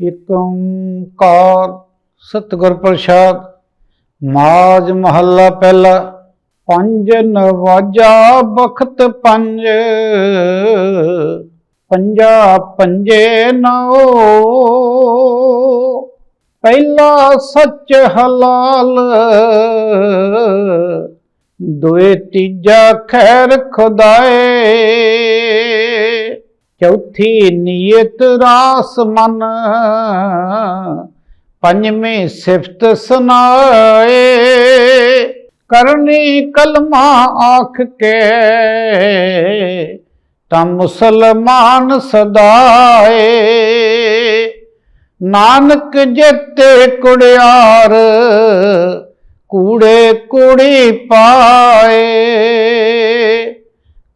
ਇਕ ਓੰਕਾਰ ਸਤਿਗੁਰ ਪ੍ਰਸਾਦ, ਮਾਜ ਮਹੱਲਾ ਪਹਿਲਾ, ਪੰਜ ਨਵਾਜਾ ਬਖਤ ਪੰਜ, ਪੰਜਾ ਪੰਜੇ ਨੋ ਪਹਿਲਾ ਸੱਚ ਹਲਾਲ, ਦੋਏ ਤੀਜਾ ਖੈਰ ਖੁਦਾਏ। ਚੌਥੀ ਨੀਅਤ ਰਾਸ ਮਨ। ਪੰਜਵੇਂ ਸਿਫਤ ਸੁਨਾਏ। ਕਰਨੀ ਕਲਮਾ ਆਖ ਕੇ ਤਾਂ ਮੁਸਲਮਾਨ ਸਦਾਏ। ਨਾਨਕ ਜਿੱਤੇ ਕੁੜਿਆਰ, ਕੂੜੇ ਕੁੜੀ ਪਾਏ।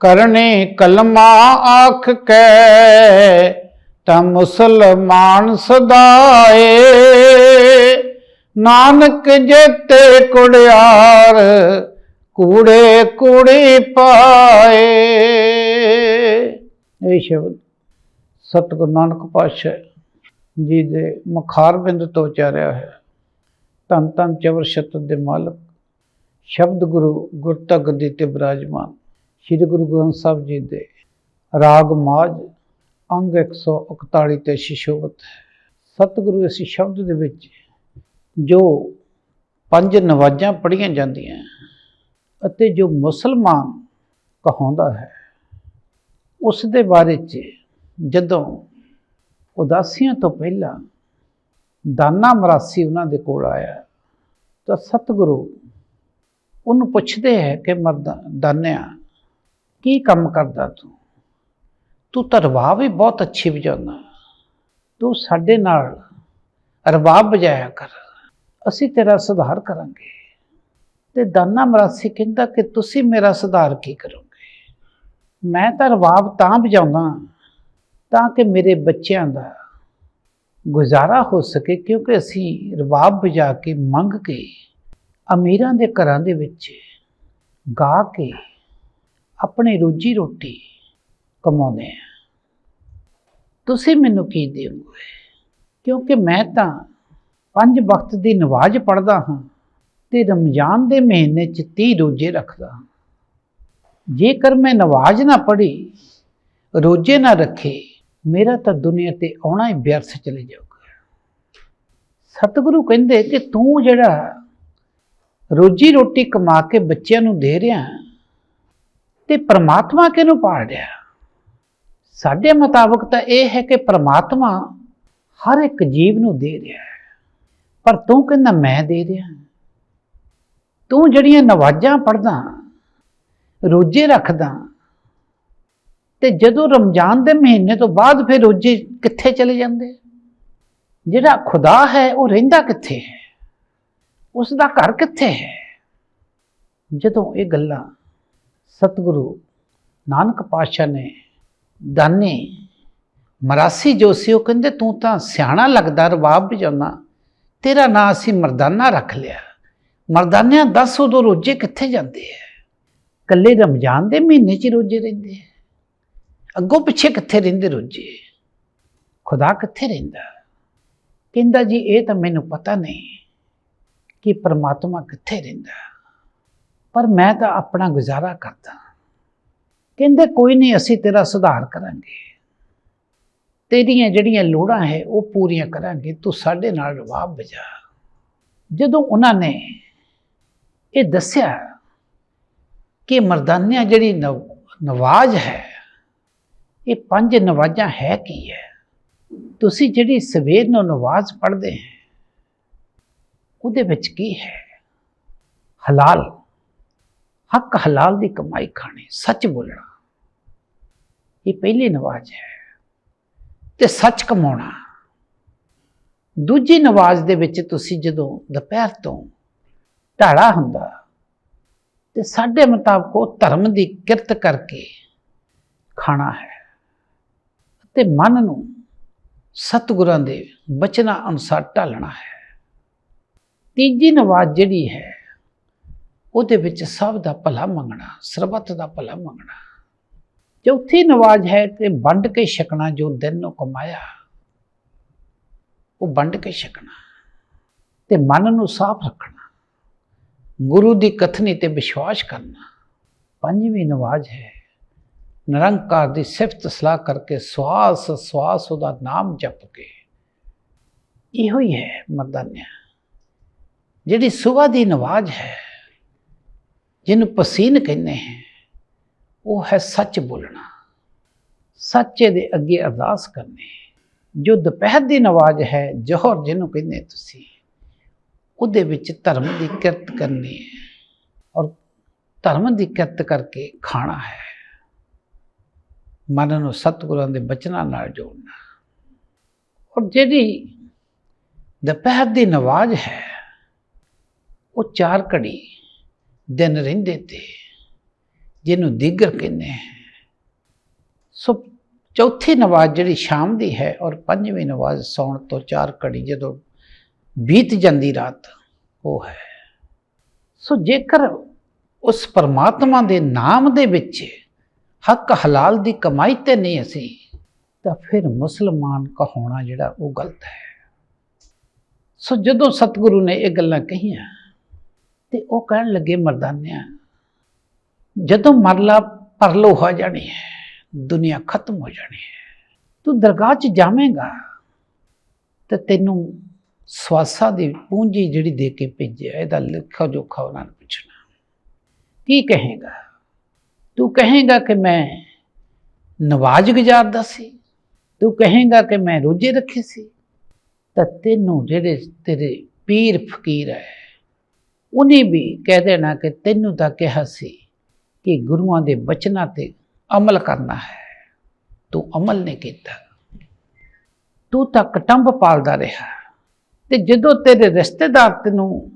ਕਰਨੇ ਕਲਮਾ ਆਖ ਕੇ, ਤਾਂ ਮੁਸਲਮਾਨ ਸਦਾਏ। ਨਾਨਕ ਜੇਤੇ ਕੁੜਿਆਰ, ਕੂੜੇ ਕੂੜੀ ਪਾਏ। ਇਹ ਸ਼ਬਦ ਸਤਿਗੁਰੂ ਨਾਨਕ ਪਾਤਸ਼ਾਹ ਜੀ ਦੇ ਮੁਖਾਰ ਬਿੰਦ ਤੋਂ ਉਚਾਰਿਆ ਹੈ ਧੰਨ ਧੰਨ ਚਵਰ ਸ਼ਤਰ ਦੇ ਮਾਲਕ, ਸ਼ਬਦ ਗੁਰੂ ਗੁਰਤਾ ਗੱਦੀ ਤੇ ਬਿਰਾਜਮਾਨ। ਸ੍ਰੀ ਗੁਰੂ ਗ੍ਰੰਥ ਸਾਹਿਬ ਜੀ ਦੇ ਰਾਗ ਮਾਜ, ਅੰਗ 141 ਤੇ ਸ਼ਿਸ਼ੋਭਤ ਹੈ। ਸਤਿਗੁਰੂ ਇਸ ਸ਼ਬਦ ਦੇ ਵਿੱਚ ਜੋ ਪੰਜ ਨਵਾਜ਼ਾਂ ਪੜੀਆਂ ਜਾਂਦੀਆਂ ਅਤੇ ਜੋ ਮੁਸਲਮਾਨ ਕਹਾਉਂਦਾ ਹੈ, ਉਸ ਦੇ ਬਾਰੇ ਚ ਜਦੋਂ ਉਦਾਸੀਆਂ ਤੋਂ ਪਹਿਲਾਂ ਦਾਨਾ ਮਰਾਸੀ ਉਹਨਾਂ ਦੇ ਕੋਲ ਆਇਆ, ਤਾਂ ਸਤਿਗੁਰੂ ਉਹਨੂੰ ਪੁੱਛਦੇ ਹੈ ਕਿ ਮਰਦਾ, ਦਾਨਿਆ ਕੀ ਕੰਮ ਕਰਦਾ ਤੂੰ? ਤੂੰ ਤਾਂ ਰਬਾਬ ਵੀ ਬਹੁਤ ਅੱਛੀ ਵਜਾਉਂਦਾ। ਤੂੰ ਸਾਡੇ ਨਾਲ ਰਬਾਬ ਵਜਾਇਆ ਕਰ। ਅਸੀਂ ਤੇਰਾ ਸੁਧਾਰ ਕਰਾਂਗੇ। ਤੇ ਦਾਨਾ ਮਰਾਸੀ ਕਹਿੰਦਾ ਕਿ ਤੁਸੀਂ ਮੇਰਾ ਸੁਧਾਰ ਕੀ ਕਰੋਗੇ? ਮੈਂ ਤਾਂ ਰਬਾਬ ਤਾਂ ਵਜਾਉਂਦਾ ਤਾਂ ਕਿ ਮੇਰੇ ਬੱਚਿਆਂ ਦਾ ਗੁਜ਼ਾਰਾ ਹੋ ਸਕੇ, ਕਿਉਂਕਿ ਅਸੀਂ ਰਬਾਬ ਵਜਾ ਕੇ ਮੰਗ ਕੇ ਅਮੀਰਾਂ ਦੇ ਘਰਾਂ ਦੇ ਵਿੱਚ ਗਾ ਕੇ ਆਪਣੀ ਰੋਜੀ ਰੋਟੀ ਕਮਾਉਂਦੇ ਆ। ਤੁਸੀਂ ਮੈਨੂੰ ਕੀ ਦਿਓਗੇ? ਕਿਉਂਕਿ ਮੈਂ ਤਾਂ ਪੰਜ ਵਕਤ ਦੀ ਨਵਾਜ਼ ਪੜ੍ਹਦਾ ਹਾਂ ਤੇ ਰਮਜ਼ਾਨ ਦੇ ਮਹੀਨੇ 'ਚ 30 ਰੋਜ਼ੇ ਰੱਖਦਾ ਹਾਂ। ਜੇਕਰ ਮੈਂ ਨਵਾਜ਼ ਨਾ ਪੜ੍ਹੀ, ਰੋਜ਼ੇ ਨਾ ਰੱਖੇ, ਮੇਰਾ ਤਾਂ ਦੁਨੀਆ ਤੇ ਆਉਣਾ ਹੀ ਵਿਅਰਥ ਚਲੇ ਜਾਊਗਾ। ਸਤਿਗੁਰੂ ਕਹਿੰਦੇ ਕਿ ਤੂੰ ਜਿਹੜਾ ਰੋਜੀ ਰੋਟੀ ਕਮਾ ਕੇ ਬੱਚਿਆਂ ਨੂੰ ਦੇ ਰਿਹਾ ਤੇ ਪ੍ਰਮਾਤਮਾ ਕਿਹਨੂੰ ਪਾੜ ਰਿਹਾ? ਸਾਡੇ ਮੁਤਾਬਕ ਤਾਂ ਇਹ ਹੈ ਕਿ ਪ੍ਰਮਾਤਮਾ ਹਰ ਇੱਕ ਜੀਵ ਨੂੰ ਦੇ ਰਿਹਾ ਹੈ। ਪਰ ਤੂੰ ਕਹਿੰਦਾ, ਮੈਂ ਦੇ ਰਿਹਾ ਤੂੰ ਜਿਹੜੀਆਂ ਨਵਾਜ਼ਾਂ ਪੜਦਾ ਰੋਜੇ ਰੱਖਦਾ, ਤੇ ਜਦੋਂ ਰਮਜ਼ਾਨ ਦੇ ਮਹੀਨੇ ਤੋਂ ਬਾਅਦ ਫਿਰ ਰੋਜੇ ਕਿੱਥੇ ਚਲੇ ਜਾਂਦੇ? ਜਿਹੜਾ ਖੁਦਾ ਹੈ, ਉਹ ਰਹਿੰਦਾ ਕਿੱਥੇ ਹੈ? ਉਸ ਦਾ ਘਰ ਕਿੱਥੇ ਹੈ? ਜਦੋਂ ਇਹ ਗੱਲਾਂ ਸਤਿਗੁਰੂ ਨਾਨਕ ਪਾਤਸ਼ਾਹ ਨੇ ਦਾਨੇ ਮਰਾਸੀ ਜੋ ਸੀ ਉਹ ਕਹਿੰਦੇ, ਤੂੰ ਤਾਂ ਸਿਆਣਾ ਲੱਗਦਾ, ਰਵਾਬ ਵਜਾਉਣਾ। ਤੇਰਾ ਨਾਂ ਅਸੀਂ ਮਰਦਾਨਾ ਰੱਖ ਲਿਆ। ਮਰਦਾਨਿਆਂ ਦੱਸ ਉਦੋਂ ਰੋਜੇ ਕਿੱਥੇ ਜਾਂਦੇ ਆ ਕੱਲੇ ਰਮਜ਼ਾਨ ਦੇ ਮਹੀਨੇ 'ਚ ਰੋਜੇ ਰਹਿੰਦੇ ਆ ਅੱਗੋਂ ਪਿੱਛੇ ਕਿੱਥੇ ਰਹਿੰਦੇ ਰੋਜੇ? ਖੁਦਾ ਕਿੱਥੇ ਰਹਿੰਦਾ? ਕਹਿੰਦਾ, ਜੀ, ਇਹ ਤਾਂ ਮੈਨੂੰ ਪਤਾ ਨਹੀਂ ਕਿ ਪਰਮਾਤਮਾ ਕਿੱਥੇ ਰਹਿੰਦਾ। ਪਰ ਮੈਂ ਤਾਂ ਆਪਣਾ ਗੁਜ਼ਾਰਾ ਕਰਦਾ ਕਹਿੰਦੇ, ਕੋਈ ਨਹੀਂ, ਅਸੀਂ ਤੇਰਾ ਸੁਧਾਰ ਕਰਾਂਗੇ। ਤੇਰੀਆਂ ਜਿਹੜੀਆਂ ਲੋੜਾਂ ਹੈ, ਉਹ ਪੂਰੀਆਂ ਕਰਾਂਗੇ। ਤੂੰ ਸਾਡੇ ਨਾਲ ਰਵਾਬ ਵਜਾ। ਜਦੋਂ ਉਹਨਾਂ ਨੇ ਇਹ ਦੱਸਿਆ ਕਿ ਮਰਦਾਨਿਆਂ ਜਿਹੜੀ ਨਵ- ਨਵਾਜ਼ ਹੈ, ਇਹ ਪੰਜ ਨਵਾਜ਼ਾਂ ਹੈ ਕੀ ਹੈ? ਤੁਸੀਂ ਜਿਹੜੀ ਸਵੇਰ ਨੂੰ ਨਵਾਜ਼ ਪੜ੍ਹਦੇ ਹੈ, ਉਹਦੇ ਵਿੱਚ ਕੀ ਹੈ? ਹਲਾਲ। ਹੱਕ ਹਲਾਲ ਦੀ ਕਮਾਈ ਖਾਣੀ, ਸੱਚ ਬੋਲਣਾ। ਇਹ ਪਹਿਲੀ ਨਵਾਜ਼ ਹੈ। ਤੇ ਸੱਚ ਕਮਾਉਣਾ। ਦੂਜੀ ਨਵਾਜ਼ ਦੇ ਵਿੱਚ ਤੁਸੀਂ ਜਦੋਂ ਦੁਪਹਿਰ ਤੋਂ ਢਾਲਾ ਹੁੰਦਾ ਤੇ ਸਾਡੇ ਮੁਤਾਬਕ ਉਹ ਧਰਮ ਦੀ ਕਿਰਤ ਕਰਕੇ ਖਾਣਾ ਹੈ। ਤੇ ਮਨ ਨੂੰ ਸਤਿਗੁਰਾਂ ਦੇ ਬਚਨਾਂ ਅਨੁਸਾਰ ਢਾਲਣਾ ਹੈ। ਤੀਜੀ ਨਵਾਜ਼ ਜਿਹੜੀ ਹੈ ਉਹਦੇ ਵਿੱਚ ਸਭ ਦਾ ਭਲਾ ਮੰਗਣਾ, ਸਰਬੱਤ ਦਾ ਭਲਾ ਮੰਗਣਾ। ਚੌਥੀ ਨਵਾਜ਼ ਹੈ ਕਿ ਵੰਡ ਕੇ ਛਕਣਾ ਜੋ ਦਿਨ ਨੂੰ ਕਮਾਇਆ, ਉਹ ਵੰਡ ਕੇ ਛਕਣਾ ਤੇ ਮਨ ਨੂੰ ਸਾਫ਼ ਰੱਖਣਾ, ਗੁਰੂ ਦੀ ਕਥਨੀ ਤੇ ਵਿਸ਼ਵਾਸ ਕਰਨਾ। ਪੰਜਵੀਂ ਨਵਾਜ਼ ਹੈ, ਨਿਰੰਕਾਰ ਦੀ ਸਿਫਤ ਸਲਾਹ ਕਰਕੇ ਸਵਾਸ ਸਵਾਸ ਉਹਦਾ ਨਾਮ ਜਪ ਕੇ। ਇਹੋ ਹੀ ਹੈ ਮਰਦਾਨਿਆ, ਜਿਹੜੀ ਸੁਬਹ ਦੀ ਨਵਾਜ਼ ਹੈ ਜਿਹਨੂੰ ਪਸੀਨ ਕਹਿੰਦੇ ਹੈ, ਉਹ ਹੈ ਸੱਚ ਬੋਲਣਾ। ਸੱਚੇ ਦੇ ਅੱਗੇ ਅਰਦਾਸ ਕਰਨੀ ਜੋ ਦੁਪਹਿਰ ਦੀ ਨਵਾਜ਼ ਹੈ, ਜੋਹਰ ਜਿਹਨੂੰ ਕਹਿੰਦੇ ਤੁਸੀਂ, ਉਹਦੇ ਵਿੱਚ ਧਰਮ ਦੀ ਕਿਰਤ ਕਰਨੀ ਹੈ ਔਰ ਧਰਮ ਦੀ ਕਿਰਤ ਕਰਕੇ ਖਾਣਾ ਹੈ। ਮਨ ਨੂੰ ਸਤਿਗੁਰਾਂ ਦੇ ਬਚਨਾਂ ਨਾਲ ਜੋੜਨਾ। ਔਰ ਜਿਹੜੀ ਦੁਪਹਿਰ ਦੀ ਨਵਾਜ਼ ਹੈ, ਉਹ ਚਾਰ ਘੜੀ ਦਿਨ ਰਹਿੰਦੇ ਤੇ ਜਿਹਨੂੰ ਦੀਗਰ ਕਹਿੰਦੇ ਹੈ ਸੋ ਚੌਥੀ ਨਵਾਜ਼ ਜਿਹੜੀ ਸ਼ਾਮ ਦੀ ਹੈ ਔਰ ਪੰਜਵੀਂ ਨਵਾਜ਼ ਸੌਣ ਤੋਂ ਚਾਰ ਘੜੀ ਜਦੋਂ ਬੀਤ ਜਾਂਦੀ ਰਾਤ, ਉਹ ਹੈ। ਸੋ ਜੇਕਰ ਉਸ ਪਰਮਾਤਮਾ ਦੇ ਨਾਮ ਦੇ ਵਿੱਚ ਹੱਕ ਹਲਾਲ ਦੀ ਕਮਾਈ ਤੇ ਨਹੀਂ ਅਸੀਂ, ਤਾਂ ਫਿਰ ਮੁਸਲਮਾਨ ਕਹਾਉਣਾ ਜਿਹੜਾ ਉਹ ਗਲਤ ਹੈ। ਸੋ ਜਦੋਂ ਸਤਿਗੁਰੂ ਨੇ ਇਹ ਗੱਲਾਂ ਕਹੀਆਂ ਤੇ ਉਹ ਕਹਿਣ ਲੱਗੇ, ਮਰਦਾਨਿਆਂ, ਜਦੋਂ ਮਰਲਾ ਪਰਲੋ ਹੋ ਜਾਣੀ ਹੈ, ਦੁਨੀਆ ਖਤਮ ਹੋ ਜਾਣੀ ਹੈ, ਤੂੰ ਦਰਗਾਹ 'ਚ ਜਾਵੇਂਗਾ ਤੇ ਤੈਨੂੰ ਸਵਾਸਾਂ ਦੀ ਪੂੰਜੀ ਜਿਹੜੀ ਦੇ ਕੇ ਭੇਜਿਆ, ਇਹਦਾ ਲਿਖਾ ਜੋਖਾ ਉਹਨਾਂ ਨੂੰ ਪੁੱਛਣਾ। ਕੀ ਕਹੇਗਾ? ਤੂੰ ਕਹੇਗਾ ਕਿ ਮੈਂ ਨਵਾਜ਼ ਗੁਜ਼ਾਰਦਾ ਸੀ, ਤੂੰ ਕਹੇਗਾ ਕਿ ਮੈਂ ਰੋਜੇ ਰੱਖੇ ਸੀ, ਤਾਂ ਤੈਨੂੰ ਜਿਹੜੇ ਤੇਰੇ ਪੀਰ ਫਕੀਰ ਹੈ ਉਹਨੇ ਵੀ ਕਹਿ ਦੇਣਾ ਕਿ ਤੈਨੂੰ ਤਾਂ ਕਿਹਾ ਸੀ ਕਿ ਗੁਰੂਆਂ ਦੇ ਬਚਨਾਂ ਤੇ ਅਮਲ ਕਰਨਾ ਹੈ। ਤੂੰ ਅਮਲ ਨਹੀਂ ਕੀਤਾ। ਤੂੰ ਤਾਂ ਕਟੰਬ ਪਾਲਦਾ ਰਿਹਾ। ਤੇ ਜਦੋਂ ਤੇਰੇ ਰਿਸ਼ਤੇਦਾਰ ਤੈਨੂੰ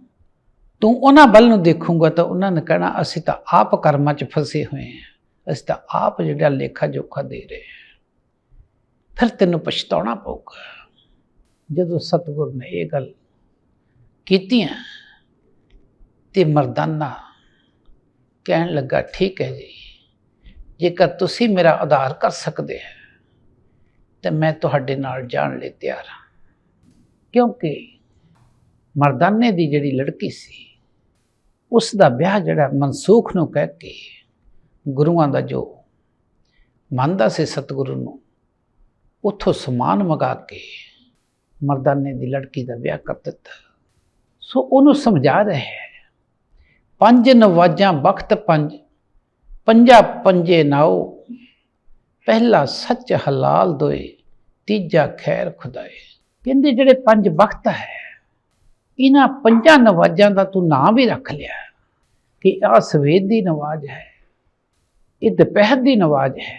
ਤੂੰ ਉਹਨਾਂ ਵੱਲ ਨੂੰ ਦੇਖੂਗਾ ਤਾਂ ਉਹਨਾਂ ਨੇ ਕਹਿਣਾ, ਅਸੀਂ ਤਾਂ ਆਪ ਕਰਮਾਂ 'ਚ ਫਸੇ ਹੋਏ ਹਾਂ। ਅਸੀਂ ਤਾਂ ਆਪ ਜਿਹੜਾ ਲੇਖਾ ਜੋਖਾ ਦੇ ਰਹੇ ਹਾਂ। ਫਿਰ ਤੈਨੂੰ ਪਛਤਾਉਣਾ ਪਊਗਾ। ਜਦੋਂ ਸਤਿਗੁਰ ਨੇ ਇਹ ਗੱਲ ਕੀਤੀਆਂ ਤੇ ਮਰਦਾਨਾ ਕਹਿਣ ਲੱਗਾ, ਠੀਕ ਹੈ ਜੀ, ਜੇਕਰ ਤੁਸੀਂ ਮੇਰਾ ਆਧਾਰ ਕਰ ਸਕਦੇ ਹੈ, ਤੇ ਮੈਂ ਤੁਹਾਡੇ ਨਾਲ ਜਾਣ ਲਈ ਤਿਆਰ ਹਾਂ। ਕਿਉਂਕਿ ਮਰਦਾਨੇ ਦੀ ਜਿਹੜੀ ਲੜਕੀ ਸੀ, ਉਸ ਦਾ ਵਿਆਹ ਜਿਹੜਾ ਮਨਸੂਖ ਨੂੰ ਕਹਿ ਕੇ ਗੁਰੂਆਂ ਦਾ ਜੋ ਮੰਨਦਾ ਸੀ ਸਤਿਗੁਰੂ ਨੂੰ, ਉੱਥੋਂ ਸਮਾਨ ਮਗਾ ਕੇ ਮਰਦਾਨੇ ਦੀ ਲੜਕੀ ਦਾ ਵਿਆਹ ਕਰ ਦਿੱਤਾ। ਸੋ ਉਹਨੂੰ ਸਮਝਾ ਰਿਹਾ ਹੈ ਪੰਜ ਨਵਾਜਾਂ ਵਕਤ ਪੰਜ, ਪੰਜਾ ਪੰਜੇ ਨਾਓ ਪਹਿਲਾ ਸੱਚ ਹਲਾਲ ਦੋਏ, ਤੀਜਾ ਖੈਰ ਖੁਦਾਏ। ਕਹਿੰਦੇ ਜਿਹੜੇ ਪੰਜ ਵਕਤ ਹੈ, ਇਹਨਾਂ ਪੰਜਾਂ ਨਵਾਜ਼ਾਂ ਦਾ ਤੂੰ ਨਾਮ ਵੀ ਰੱਖ ਲਿਆ ਕਿ ਆ ਸਵੇਦ ਦੀ ਨਵਾਜ਼ ਹੈ, ਇਹ ਦੁਪਹਿਰ ਦੀ ਨਵਾਜ਼ ਹੈ,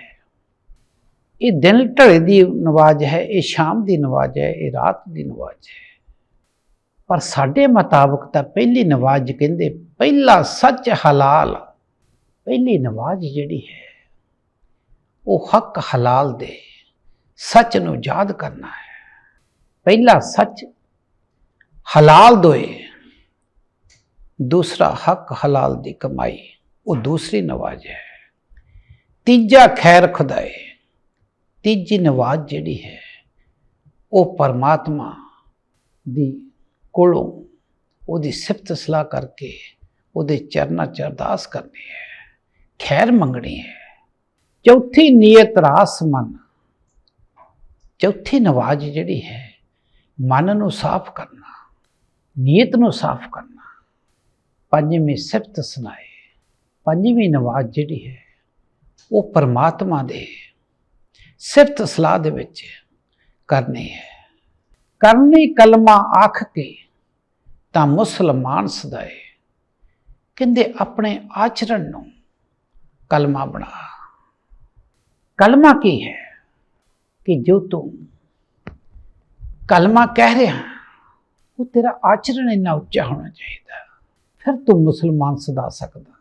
ਇਹ ਦਿਨ ਢਲੇ ਦੀ ਨਵਾਜ਼ ਹੈ, ਇਹ ਸ਼ਾਮ ਦੀ ਨਵਾਜ਼ ਹੈ, ਇਹ ਰਾਤ ਦੀ ਨਵਾਜ਼ ਹੈ। ਪਰ ਸਾਡੇ ਮੁਤਾਬਕ ਤਾਂ ਪਹਿਲੀ ਨਵਾਜ਼ ਕਹਿੰਦੇ ਪਹਿਲਾ ਸੱਚ ਹਲਾਲ, ਪਹਿਲੀ ਨਵਾਜ਼ ਜਿਹੜੀ ਹੈ, ਉਹ ਹੱਕ ਹਲਾਲ ਦੇ ਸੱਚ ਨੂੰ ਯਾਦ ਕਰਨਾ ਹੈ। ਪਹਿਲਾ ਸੱਚ ਹਲਾਲ ਦੋਏ, ਦੂਸਰਾ ਹੱਕ ਹਲਾਲ ਦੀ ਕਮਾਈ, ਉਹ ਦੂਸਰੀ ਨਵਾਜ਼ ਹੈ। ਤੀਜਾ ਖੈਰ ਖੁਦਾਏ, ਤੀਜੀ ਨਵਾਜ਼ ਜਿਹੜੀ ਹੈ, ਉਹ ਪਰਮਾਤਮਾ ਦੀ ਕੋਲੋਂ ਉਹਦੀ ਸਿਫਤ ਸਲਾਹ ਕਰਕੇ ਉਹਦੇ ਚਰਨਾਂ ਚ ਅਰਦਾਸ ਕਰਨੀ ਹੈ। ਖੈਰ ਮੰਗਣੀ ਹੈ। ਚੌਥੀ ਨੀਅਤ ਰਾਸ ਮਨ। ਚੌਥੀ ਨਵਾਜ਼ ਜਿਹੜੀ ਹੈ, ਮਨ ਨੂੰ ਸਾਫ਼ ਕਰਨਾ, ਨੀਅਤ ਨੂੰ ਸਾਫ਼ ਕਰਨਾ। ਪੰਜਵੀਂ ਸਿਫਤ ਸੁਣਾਏ ਪੰਜਵੀਂ ਨਵਾਜ਼ ਜਿਹੜੀ ਹੈ, ਉਹ ਪਰਮਾਤਮਾ ਦੇ ਸਿਫਤ ਸਲਾਹ ਦੇ ਵਿੱਚ ਕਰਨੀ ਹੈ। ਕਰਨੀ ਕਲਮਾ ਆਖ ਕੇ ਤਾਂ ਮੁਸਲਮਾਨ ਸਦਾਏ ਕਹਿੰਦੇ ਆਪਣੇ ਆਚਰਣ ਨੂੰ ਕਲਮਾ ਬਣਾ। ਕਲਮਾ ਕੀ ਹੈ? ਕਿ ਜੋ ਤੂੰ ਕਲਮਾ ਕਹਿ ਰਿਹਾ, ਉਹ ਤੇਰਾ ਆਚਰਣ ਇੰਨਾ ਉੱਚਾ ਹੋਣਾ ਚਾਹੀਦਾ। ਫਿਰ ਤੂੰ ਮੁਸਲਮਾਨ ਸਦਾ ਸਕਦਾ।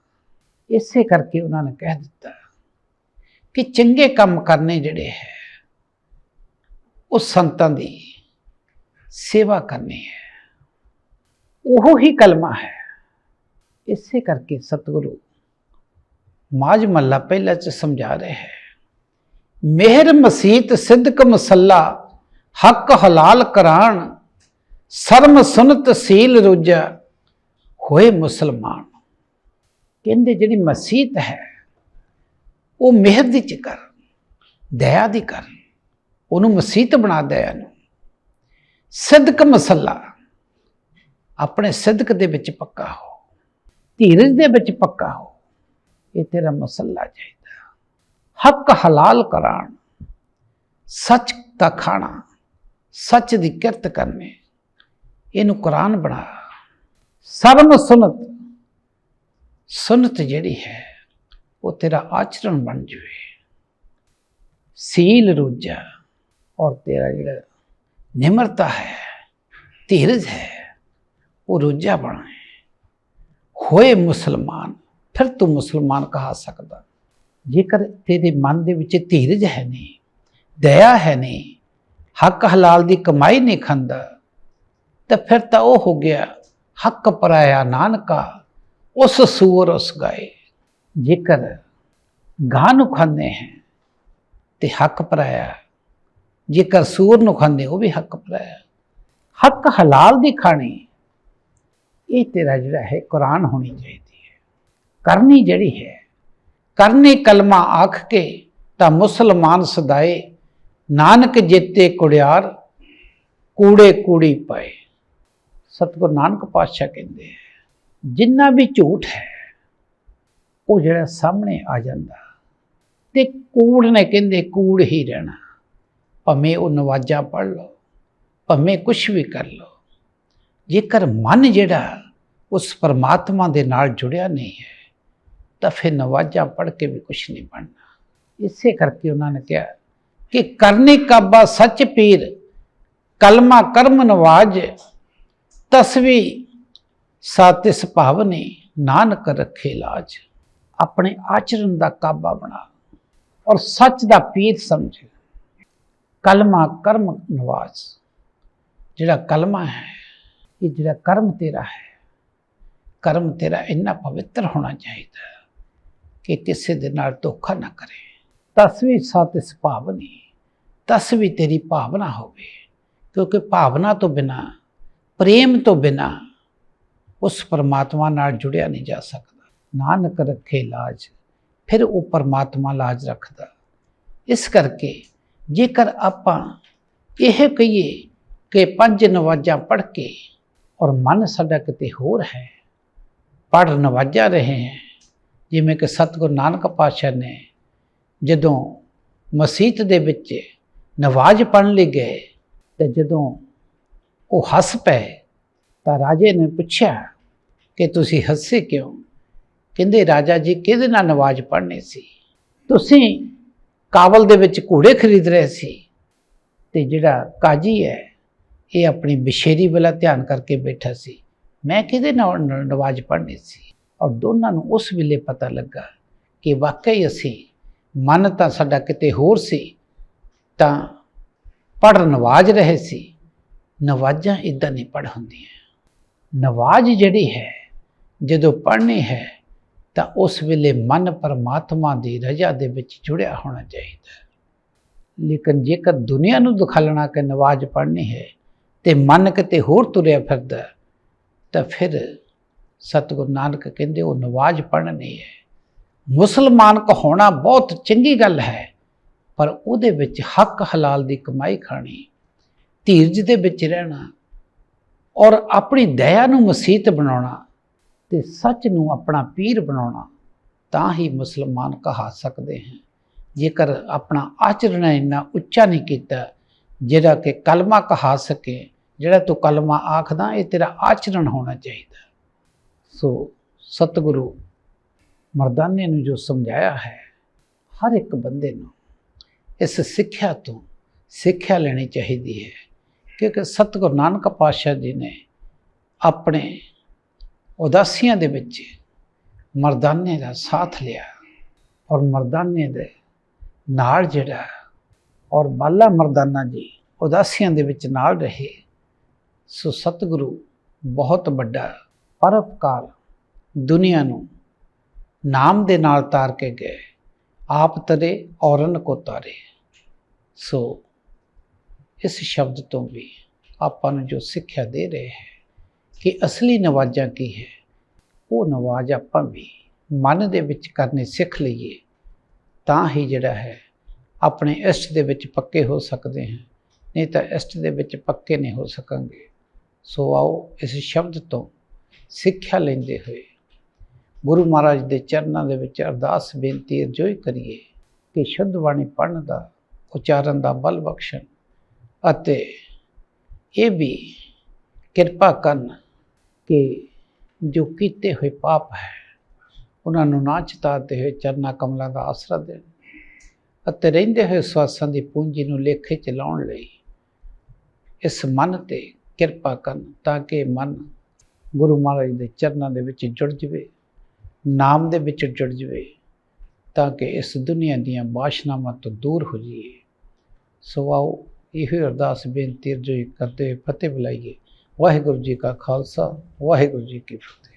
ਇਸੇ ਕਰਕੇ ਉਹਨਾਂ ਨੇ ਕਹਿ ਦਿੱਤਾ ਕਿ ਚੰਗੇ ਕੰਮ ਕਰਨੇ ਜਿਹੜੇ ਹੈ, ਉਹ ਸੰਤਾਂ ਦੀ ਸੇਵਾ ਕਰਨੀ ਹੈ। ਉਹ ਹੀ ਕਲਮਾ ਹੈ। ਇਸੇ ਕਰਕੇ ਸਤਿਗੁਰੂ ਮਾਜ ਮੱਲਾ ਪਹਿਲਾ ਚ ਸਮਝਾ ਰਹੇ ਹੈ। ਮਿਹਰ ਮਸੀਤ ਸਿੱਧਕ ਮਸੱਲਾ, ਹੱਕ ਹਲਾਲ ਕਰਾਣ, ਸਰਮ ਸੁਨਤ ਸੀਲ ਰੋਜਾ ਹੋਏ ਮੁਸਲਮਾਨ। ਕਹਿੰਦੇ ਜਿਹੜੀ ਮਸੀਤ ਹੈ, ਉਹ ਮਿਹਰ ਦੀ ਚ ਕਰ, ਦਇਆ ਦੀ ਕਰ, ਉਹਨੂੰ ਮਸੀਤ ਬਣਾ ਦਇਆ ਨੂੰ। ਸਿੱਧਕ ਮਸੱਲਾ, ਆਪਣੇ ਸਿੱਧਕ ਦੇ ਵਿੱਚ ਪੱਕਾ ਹੋ। ਧੀਰਜ ਦੇ ਵਿੱਚ ਪੱਕਾ ਹੋ, ਇਹ ਤੇਰਾ ਮਸਲਾ ਚਾਹੀਦਾ। ਹੱਕ ਹਲਾਲ ਕਰਾਣ ਸੱਚ ਦਾ ਖਾਣਾ, ਸੱਚ ਦੀ ਕਿਰਤ ਕਰਨੇ, ਇਹਨੂੰ ਕੁਰਾਨ ਬਣਾ। ਸਰਮ ਸੁਨਤ ਸੁਨਤ ਜਿਹੜੀ ਹੈ, ਉਹ ਤੇਰਾ ਆਚਰਣ ਬਣ ਜਵੇ। ਸੀਲ ਰੋਜਾ, ਔਰ ਤੇਰਾ ਜਿਹੜਾ ਨਿਮਰਤਾ ਹੈ, ਧੀਰਜ ਹੈ, ਉਹ ਰੋਜਾ ਬਣੇ ਹੋਏ ਮੁਸਲਮਾਨ, ਫਿਰ ਤੂੰ ਮੁਸਲਮਾਨ ਕਹਾ ਸਕਦਾ। ਜੇਕਰ ਤੇਰੇ ਮਨ ਦੇ ਵਿੱਚ ਧੀਰਜ ਹੈ ਨਹੀਂ, ਦਇਆ ਹੈ ਨਹੀਂ, ਹੱਕ ਹਲਾਲ ਦੀ ਕਮਾਈ ਨਹੀਂ ਖਾਂਦਾ, ਤਾਂ ਫਿਰ ਤਾਂ ਉਹ ਹੋ ਗਿਆ ਹੱਕ ਪਰਾਇਆ ਨਾਨਕਾ, ਉਸ ਸੂਰ ਉਸ ਗਾਏ। ਜੇਕਰ ਗਾਂ ਨੂੰ ਖਾਂਦੇ ਹੈ, ਤੇ ਹੱਕ ਪਰਾਇਆ। ਜੇਕਰ ਸੂਰ ਨੂੰ ਖਾਂਦੇ, ਉਹ ਵੀ ਹੱਕ ਪਰਾਇਆ। ਹੱਕ ਹਲਾਲ ਦੀ ਖਾਣੀ ਇਹ ਤੇਰਾ ਜਿਹੜਾ ਹੈ, ਕੁਰਾਨ ਹੋਣੀ ਚਾਹੀਦੀ ਹੈ। ਕਰਨੀ ਜਿਹੜੀ ਹੈ, ਕਰਨੀ ਕਲਮਾ ਆਖ ਕੇ ਤਾਂ ਮੁਸਲਮਾਨ ਸਦਾਏ ਨਾਨਕ ਜੇਤੇ ਕੁੜਿਆਰ ਕੂੜੇ ਕੂੜੀ ਪਾਏ। ਸਤਿਗੁਰ ਨਾਨਕ ਪਾਤਸ਼ਾਹ ਕਹਿੰਦੇ ਹੈ, ਜਿੰਨਾ ਵੀ ਝੂਠ ਹੈ, ਉਹ ਜਿਹੜਾ ਸਾਹਮਣੇ ਆ ਜਾਂਦਾ ਤੇ ਕੂੜ ਨੇ ਕਹਿੰਦੇ ਕੂੜ ਹੀ ਰਹਿਣਾ। ਭਾਵੇਂ ਉਹ ਨਵਾਜ਼ਾਂ ਪੜ ਲਓ, ਭਾਵੇਂ ਕੁਝ ਵੀ ਕਰ ਲਓ। ਜੇਕਰ ਮਨ ਜਿਹੜਾ ਉਸ ਪਰਮਾਤਮਾ ਦੇ ਨਾਲ ਜੁੜਿਆ ਨਹੀਂ ਹੈ, ਤਾਂ ਫਿਰ ਨਵਾਜ਼ਾਂ ਪੜ ਕੇ ਵੀ ਕੁਝ ਨਹੀਂ ਬਣਨਾ। ਇਸੇ ਕਰਕੇ ਉਹਨਾਂ ਨੇ ਕਿਹਾ ਕਿ ਕਰਨੇ ਕਾਬਾ ਸੱਚ ਪੀਰ, ਕਲਮਾ ਕਰਮ ਨਵਾਜ ਤਸਵੀ ਸਾਤਿਸ ਭਾਵਨੇ, ਨਾਨਕ ਰੱਖੇ ਲਾਜ। ਆਪਣੇ ਆਚਰਣ ਦਾ ਕਾਬਾ ਬਣਾ ਔਰ ਸੱਚ ਦਾ ਪੀਰ ਸਮਝ। ਕਲਮਾ ਕਰਮ ਨਵਾਜ, ਜਿਹੜਾ ਕਲਮਾ ਹੈ ਇਹ ਜਿਹੜਾ ਕਰਮ ਤੇਰਾ ਹੈ, ਕਰਮ ਤੇਰਾ ਇੰਨਾ ਪਵਿੱਤਰ ਹੋਣਾ ਚਾਹੀਦਾ ਕਿ ਕਿਸੇ ਦੇ ਨਾਲ ਧੋਖਾ ਨਾ ਕਰੇ। ਤਸਵੀ ਸਾਤਿਸ ਭਾਵਨੀ ਤਸਵੀ ਤੇਰੀ ਭਾਵਨਾ ਹੋਵੇ, ਕਿਉਂਕਿ ਭਾਵਨਾ ਤੋਂ ਬਿਨਾ, ਪ੍ਰੇਮ ਤੋਂ ਬਿਨਾ ਉਸ ਪਰਮਾਤਮਾ ਨਾਲ ਜੁੜਿਆ ਨਹੀਂ ਜਾ ਸਕਦਾ। ਨਾਨਕ ਰੱਖੇ ਲਾਜ, ਫਿਰ ਉਹ ਪਰਮਾਤਮਾ ਲਾਜ ਰੱਖਦਾ। ਇਸ ਕਰਕੇ ਜੇਕਰ ਆਪਾਂ ਇਹ ਕਹੀਏ ਕਿ ਪੰਜ ਨਵਾਜ਼ਾਂ ਪੜ੍ਹ ਕੇ ਔਰ ਮਨ ਸਾਡਾ ਕਿਤੇ ਹੋਰ ਹੈ। ਪੜ੍ਹ ਨਵਾਜਾ ਰਹੇ ਹੈ। ਜਿਵੇਂ ਕਿ ਸਤਿਗੁਰੂ ਨਾਨਕ ਪਾਤਸ਼ਾਹ ਨੇ ਜਦੋਂ ਮਸਜਿਦ ਦੇ ਵਿੱਚ ਨਵਾਜ਼ ਪੜ੍ਹਨ ਲਈ ਗਏ ਤੇ ਜਦੋਂ ਉਹ ਹੱਸ ਪਏ ਤਾਂ ਰਾਜੇ ਨੇ ਪੁੱਛਿਆ ਕਿ ਤੁਸੀਂ ਹੱਸੇ ਕਿਉਂ? ਕਹਿੰਦੇ ਰਾਜਾ ਜੀ, ਕਿਹਦੇ ਨਾਲ ਨਵਾਜ਼ ਪੜ੍ਹਨੀ ਸੀ? ਤੁਸੀਂ ਕਾਬਲ ਦੇ ਵਿੱਚ ਘੋੜੇ ਖਰੀਦ ਰਹੇ ਸੀ ਤੇ ਜਿਹੜਾ ਕਾਜੀ ਹੈ ਇਹ ਆਪਣੀ ਬਿਸ਼ੇਰੀ ਵਾਲਾ ਧਿਆਨ ਕਰਕੇ ਬੈਠਾ ਸੀ। ਮੈਂ ਕਿਹਦੇ ਨਾਲ ਨਵਾਜ਼ ਪੜ੍ਹਨੀ ਸੀ? ਔਰ ਦੋਨਾਂ ਨੂੰ ਉਸ ਵੇਲੇ ਪਤਾ ਲੱਗਾ ਕਿ ਵਾਕਈ ਅਸੀਂ ਮਨ ਤਾਂ ਸਾਡਾ ਕਿਤੇ ਹੋਰ ਸੀ, ਤਾਂ ਪੜ੍ਹ ਨਵਾਜ਼ ਰਹੇ ਸੀ। ਨਵਾਜ਼ਾਂ ਇਦਾਂ ਨਹੀਂ ਪੜ੍ਹ ਹੁੰਦੀਆਂ। ਨਵਾਜ਼ ਜਿਹੜੀ ਹੈ, ਜਦੋਂ ਪੜ੍ਹਨੀ ਹੈ, ਤਾਂ ਉਸ ਵੇਲੇ ਮਨ ਪਰਮਾਤਮਾ ਦੀ ਰਜ਼ਾ ਦੇ ਵਿੱਚ ਜੁੜਿਆ ਹੋਣਾ ਚਾਹੀਦਾ। ਲੇਕਿਨ ਜੇਕਰ ਦੁਨੀਆ ਨੂੰ ਦਿਖਾਲਣਾ ਕਿ ਨਵਾਜ਼ ਪੜ੍ਹਨੀ ਹੈ ਤੇ ਮਨ ਕਿਤੇ ਹੋਰ ਤੁਰਿਆ ਫਿਰਦਾ ਤਾਂ ਫਿਰ ਸਤਿਗੁਰੂ ਨਾਨਕ ਕਹਿੰਦੇ, ਉਹ ਨਵਾਜ਼ ਪੜ੍ਹਨੀ ਹੈ। ਮੁਸਲਮਾਨ ਕਹਾਉਣਾ ਬਹੁਤ ਚੰਗੀ ਗੱਲ ਹੈ, ਪਰ ਉਹਦੇ ਵਿੱਚ ਹੱਕ ਹਲਾਲ ਦੀ ਕਮਾਈ ਖਾਣੀ, ਧੀਰਜ ਦੇ ਵਿੱਚ ਰਹਿਣਾ ਔਰ ਆਪਣੀ ਦਇਆ ਨੂੰ ਮਸੀਤ ਬਣਾਉਣਾ ਤੇ ਸੱਚ ਨੂੰ ਆਪਣਾ ਪੀਰ ਬਣਾਉਣਾ, ਤਾਂ ਹੀ ਮੁਸਲਮਾਨ ਕਹਾ ਸਕਦੇ ਹਾਂ ਜੇਕਰ ਆਪਣਾ ਆਚਰਣ ਇੰਨਾ ਉੱਚਾ ਨਹੀਂ ਕੀਤਾ, ਜਿਹੜਾ ਕਿ ਕਲਮਾ ਕਹਾ ਸਕੇ ਜਿਹੜਾ ਤੂੰ ਕਲਮਾ ਆਖਦਾ, ਇਹ ਤੇਰਾ ਆਚਰਣ ਹੋਣਾ ਚਾਹੀਦਾ। ਸੋ ਸਤਿਗੁਰੂ ਮਰਦਾਨੇ ਨੂੰ ਜੋ ਸਮਝਾਇਆ ਹੈ, ਹਰ ਇੱਕ ਬੰਦੇ ਨੂੰ ਇਸ ਸਿੱਖਿਆ ਤੋਂ ਸਿੱਖਿਆ ਲੈਣੀ ਚਾਹੀਦੀ ਹੈ, ਕਿਉਂਕਿ ਸਤਿਗੁਰੂ ਨਾਨਕ ਪਾਤਸ਼ਾਹ ਜੀ ਨੇ ਆਪਣੇ ਉਦਾਸੀਆਂ ਦੇ ਵਿੱਚ ਮਰਦਾਨੇ ਦਾ ਸਾਥ ਲਿਆ ਔਰ ਮਰਦਾਨੇ ਦੇ ਨਾਲ ਜਿਹੜਾ ਔਰ ਬਾਲਾ ਮਰਦਾਨਾ ਜੀ ਉਦਾਸੀਆਂ ਦੇ ਵਿੱਚ ਨਾਲ ਰਹੇ। ਸੋ ਸਤਿਗੁਰੂ ਬਹੁਤ ਵੱਡਾ ਪਰਪਕਾਰ ਦੁਨੀਆ ਨੂੰ ਨਾਮ ਦੇ ਨਾਲ ਤਾਰ ਕੇ ਗਏ, ਆਪ ਤਰੇ ਔਰਨ ਕੋ ਤਾਰੇ। ਸੋ ਇਸ ਸ਼ਬਦ ਤੋਂ ਵੀ ਆਪਾਂ ਨੂੰ ਜੋ ਸਿੱਖਿਆ ਦੇ ਰਹੇ ਹੈ ਕਿ ਅਸਲੀ ਨਵਾਜ਼ਾਂ ਕੀ ਹੈ, ਉਹ ਨਵਾਜ਼ ਆਪਾਂ ਵੀ ਮਨ ਦੇ ਵਿੱਚ ਕਰਨੇ ਸਿੱਖ ਲਈਏ, ਤਾਂ ਹੀ ਜਿਹੜਾ ਹੈ ਆਪਣੇ ਇਸ਼ਟ ਦੇ ਵਿੱਚ ਪੱਕੇ ਹੋ ਸਕਦੇ ਹਾਂ, ਨਹੀਂ ਤਾਂ ਇਸ਼ਟ ਦੇ ਵਿੱਚ ਪੱਕੇ ਨਹੀਂ ਹੋ ਸਕਾਂਗੇ। ਸੋ ਆਓ ਇਸ ਸ਼ਬਦ ਤੋਂ ਸਿੱਖਿਆ ਲੈਂਦੇ ਹੋਏ ਗੁਰੂ ਮਹਾਰਾਜ ਦੇ ਚਰਨਾਂ ਦੇ ਵਿੱਚ ਅਰਦਾਸ ਬੇਨਤੀ ਅਰਜ਼ੋਈ ਕਰੀਏ ਕਿ ਸ਼ੁੱਧ ਬਾਣੀ ਪੜ੍ਹਨ ਦਾ, ਉਚਾਰਨ ਦਾ ਬਲ ਬਖਸ਼ਣ ਅਤੇ ਇਹ ਵੀ ਕਿਰਪਾ ਕਰਨ ਕਿ ਜੋ ਕੀਤੇ ਹੋਏ ਪਾਪ ਹੈ, ਉਹਨਾਂ ਨੂੰ ਨਾ ਚਿਤਾਰਦੇ ਹੋਏ ਚਰਨਾ ਕਮਲਾਂ ਦਾ ਆਸਰਾ ਦੇਣ ਅਤੇ ਰਹਿੰਦੇ ਹੋਏ ਸਵਾਸਾਂ ਦੀ ਪੂੰਜੀ ਨੂੰ ਲੇਖੇ ਚ ਲਾਉਣ ਲਈ ਇਸ ਮਨ ਤੇ ਕਿਰਪਾ ਕਰਨ ਤਾਂ ਕਿ ਮਨ ਗੁਰੂ ਮਹਾਰਾਜ ਦੇ ਚਰਨਾਂ ਦੇ ਵਿੱਚ ਜੁੜ ਜਵੇ, ਨਾਮ ਦੇ ਵਿੱਚ ਜੁੜ ਜਵੇ, ਤਾਂ ਕਿ ਇਸ ਦੁਨੀਆ ਦੀਆਂ ਬਾਸ਼ਨਾਵਾਂ ਤੋਂ ਦੂਰ ਹੋ ਜਾਈਏ। ਸੋ ਆਓ ਇਹੋ ਅਰਦਾਸ ਬੇਨਤੀ ਜੋ ਕਰਦੇ ਹੋਏ ਫਤਿਹ ਬੁਲਾਈਏ। ਵਾਹਿਗੁਰੂ ਜੀ ਕਾ ਖਾਲਸਾ, ਵਾਹਿਗੁਰੂ ਜੀ ਕੀ ਫਤਿਹ।